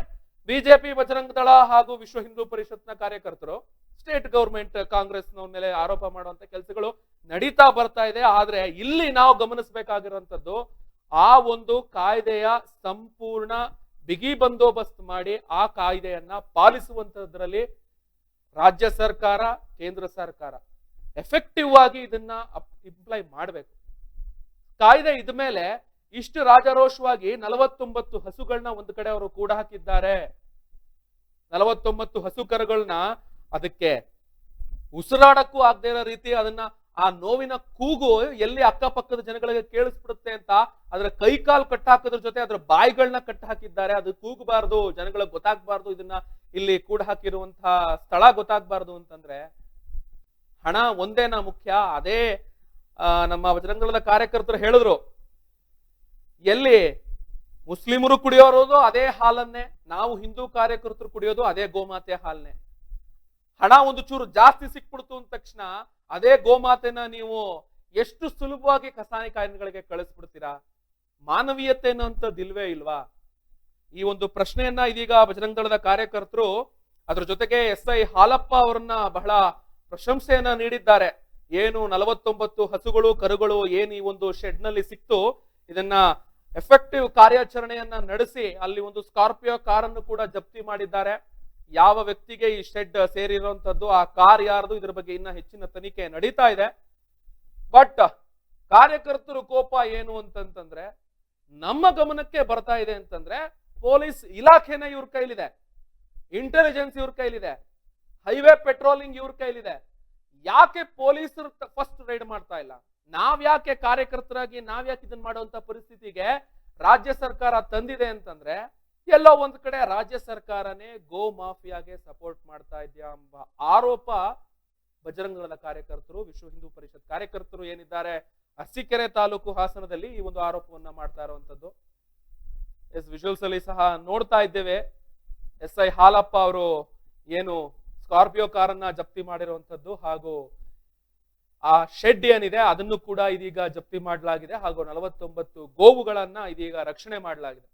ಬಿಜೆಪಿ ಬಜರಂಗ ದಳ ಹಾಗೂ ವಿಶ್ವ ಹಿಂದೂ ಪರಿಷತ್ನ ಕಾರ್ಯಕರ್ತರು ಸ್ಟೇಟ್ ಗೌರ್ಮೆಂಟ್ ಕಾಂಗ್ರೆಸ್ನವ್ರ ಮೇಲೆ ಆರೋಪ ಮಾಡುವಂತ ಕೆಲಸಗಳು ನಡೀತಾ ಬರ್ತಾ ಇದೆ. ಆದ್ರೆ ಇಲ್ಲಿ ನಾವು ಗಮನಿಸಬೇಕಾಗಿರುವಂತದ್ದು ಆ ಒಂದು ಕಾಯ್ದೆಯ ಸಂಪೂರ್ಣ ಬಿಗಿ ಬಂದೋಬಸ್ತ್ ಮಾಡಿ ಆ ಕಾಯ್ದೆಯನ್ನ ಪಾಲಿಸುವಂತದ್ರಲ್ಲಿ ರಾಜ್ಯ ಸರ್ಕಾರ, ಕೇಂದ್ರ ಸರ್ಕಾರ ಎಫೆಕ್ಟಿವ್ ಆಗಿ ಇದನ್ನ ಇಂಪ್ಲೈ ಮಾಡಬೇಕು. ಕಾಯ್ದೆ ಇದ್ಮೇಲೆ ಇಷ್ಟು ರಾಜಾರೋಷವಾಗಿ ನಲವತ್ತೊಂಬತ್ತು ಹಸುಗಳನ್ನ ಒಂದು ಕಡೆ ಅವರು ಕೂಡ ಹಾಕಿದ್ದಾರೆ. ನಲವತ್ತೊಂಬತ್ತು ಹಸು ಕರುಗಳನ್ನ ಅದಕ್ಕೆ ಉಸಿರಾಡಕ್ಕೂ ಆಗದೆ ಇರೋ ರೀತಿ ಅದನ್ನ ಆ ನೋವಿನ ಕೂಗು ಎಲ್ಲಿ ಅಕ್ಕಪಕ್ಕದ ಜನಗಳಿಗೆ ಕೇಳಿಸ್ಬಿಡುತ್ತೆ ಅಂತ ಅದರ ಕೈಕಾಲು ಕಟ್ಟಾಕೋದ್ರ ಜೊತೆ ಅದರ ಬಾಯಿಗಳನ್ನ ಕಟ್ ಹಾಕಿದ್ದಾರೆ ಅದು ಕೂಗಬಾರ್ದು ಜನಗಳಿಗೆ ಗೊತ್ತಾಗ್ಬಾರ್ದು ಇದನ್ನ ಇಲ್ಲಿ ಕೂಡ ಹಾಕಿರುವಂತಹ ಸ್ಥಳ ಗೊತ್ತಾಗ್ಬಾರ್ದು ಅಂತಂದ್ರೆ ಹಣ ಒಂದೇನಾ ಮುಖ್ಯ? ಅದೇ ಆ, ನಮ್ಮ ಬಜರಂಗದಳದ ಕಾರ್ಯಕರ್ತರು ಹೇಳಿದ್ರು. ಎಲ್ಲಿ ಮುಸ್ಲಿಮರು ಕುಡಿಯೋರೋದು ಅದೇ ಹಾಲನ್ನೇ, ನಾವು ಹಿಂದೂ ಕಾರ್ಯಕರ್ತರು ಕುಡಿಯೋದು ಅದೇ ಗೋಮಾತೆ ಹಾಲನ್ನೇ. ಹಣ ಒಂದು ಚೂರು ಜಾಸ್ತಿ ಸಿಕ್ಬಿಡ್ತು ಅಂದ ತಕ್ಷಣ ಅದೇ ಗೋಮಾತೆನ ನೀವು ಎಷ್ಟು ಸುಲಭವಾಗಿ ಕಸಾಯಿಖಾನೆಗಳಿಗೆ ಕಳಿಸ್ಬಿಡ್ತೀರಾ? ಮಾನವೀಯತೆ ಇಲ್ವೇ ಇಲ್ವಾ? ಈ ಒಂದು ಪ್ರಶ್ನೆಯನ್ನ ಇದೀಗ ಬಜರಂಗ ದಳದ ಕಾರ್ಯಕರ್ತರು ಅದ್ರ ಜೊತೆಗೆ ಎಸ್ ಐ ಹಾಲಪ್ಪ ಅವರನ್ನ ಬಹಳ ಪ್ರಶಂಸೆಯನ್ನ ನೀಡಿದ್ದಾರೆ. ಏನು ನಲವತ್ತೊಂಬತ್ತು ಹಸುಗಳು, ಕರುಗಳು ಏನು ಈ ಒಂದು ಶೆಡ್ನಲ್ಲಿ ಸಿಕ್ತು, ಇದನ್ನ ಎಫೆಕ್ಟಿವ್ ಕಾರ್ಯಾಚರಣೆಯನ್ನ ನಡೆಸಿ ಅಲ್ಲಿ ಒಂದು ಸ್ಕಾರ್ಪಿಯೋ ಕಾರನ್ನು ಕೂಡ ಜಪ್ತಿ ಮಾಡಿದ್ದಾರೆ. ಯಾವ ವ್ಯಕ್ತಿಗೆ ಈ ಶೆಡ್ ಸೇರಿರುವಂತದ್ದು, ಆ ಕಾರ್ ಯಾರ್ದು, ಇದ್ರ ಬಗ್ಗೆ ಇನ್ನ ಹೆಚ್ಚಿನ ತನಿಖೆ ನಡೀತಾ ಇದೆ. ಬಟ್ ಕಾರ್ಯಕರ್ತರು ಕೋಪ ಏನು ಅಂತಂತಂದ್ರೆ, ನಮ್ಮ ಗಮನಕ್ಕೆ ಬರ್ತಾ ಇದೆ ಅಂತಂದ್ರೆ, ಪೊಲೀಸ್ ಇಲಾಖೆನೇ ಇವ್ರ ಕೈಲಿದೆ. ಇಂಟೆಲಿಜೆನ್ಸ್ ಇವ್ರ ಕೈಲಿದೆ. ಹೈವೇ ಪೆಟ್ರೋಲಿಂಗ್ ಇವ್ರ ಕೈಲಿದೆ. ಯಾಕೆ ಪೊಲೀಸರು ಫಸ್ಟ್ ರೈಡ್ ಮಾಡ್ತಾ ಇಲ್ಲ? ನಾವ್ ಯಾಕೆ ಕಾರ್ಯಕರ್ತರಾಗಿ ನಾವ್ ಯಾಕೆ ಇದನ್ನ ಮಾಡುವಂತ ಪರಿಸ್ಥಿತಿಗೆ ರಾಜ್ಯ ಸರ್ಕಾರ ತಂದಿದೆ ಅಂತಂದ್ರೆ, ಎಲ್ಲೋ ಒಂದ್ ಕಡೆ ರಾಜ್ಯ ಸರ್ಕಾರನೇ ಗೋ ಮಾಫಿಯಾಗೆ ಸಪೋರ್ಟ್ ಮಾಡ್ತಾ ಇದೆಯಾ ಎಂಬ ಆರೋಪ ಬಜರಂಗದಳ ಕಾರ್ಯಕರ್ತರು, ವಿಶ್ವ ಹಿಂದೂ ಪರಿಷತ್ ಕಾರ್ಯಕರ್ತರು ಏನಿದ್ದಾರೆ, ಅರಸೀಕೆರೆ ತಾಲೂಕು ಹಾಸನದಲ್ಲಿ ಈ ಒಂದು ಆರೋಪವನ್ನ ಮಾಡ್ತಾ ಇರುವಂತದ್ದು. ಎಸ್ ವಿಜುವಲ್ಸ್ ಅಲ್ಲಿ ಸಹ ನೋಡ್ತಾ ಇದ್ದೇವೆ. ಎಸ್ ಐ ಹಾಲಪ್ಪ ಅವರು ಏನು ಸ್ಕಾರ್ಪಿಯೋ ಕಾರನ್ನ ಜಪ್ತಿ ಮಾಡಿರುವಂತದ್ದು ಹಾಗೂ ಆ ಶೆಡ್ ಏನಿದೆ ಅದನ್ನು ಕೂಡ ಇದೀಗ ಜಪ್ತಿ ಮಾಡಲಾಗಿದೆ ಹಾಗೂ ನಲವತ್ತೊಂಬತ್ತು ಗೋವುಗಳನ್ನ ಇದೀಗ ರಕ್ಷಣೆ ಮಾಡಲಾಗಿದೆ.